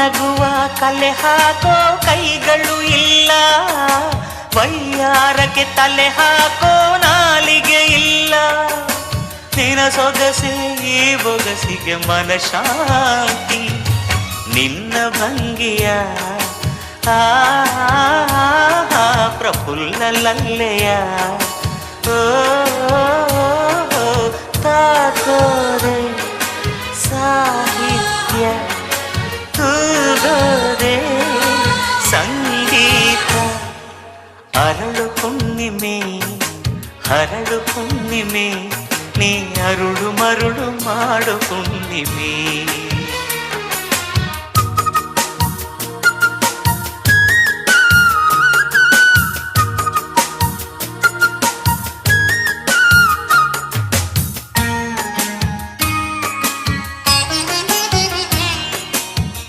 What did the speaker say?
ನಗುವ ಕಲೆ ಹಾಕೋ ಕೈಗಳು ಇಲ್ಲ. ವೈಯಾರಕ್ಕೆ ತಲೆ ಹಾಕೋ ನಾಲಿಗೆ ಇಲ್ಲ. ನಿನ ಸೊಗಸೆ ಈ ಬೊಗಸಿಗೆ ಮನಶಾಂತಿ. ನಿನ್ನ ಭಂಗಿಯ ಆ, ಪ್ರಫುಲ್ಲ ಲಲ್ಲೆಯ കുഞ്ഞിമേ ഹരളു കുഞ്ഞിമേ നീ അരുളുമരുളുമാടു കുഞ്ഞിമേ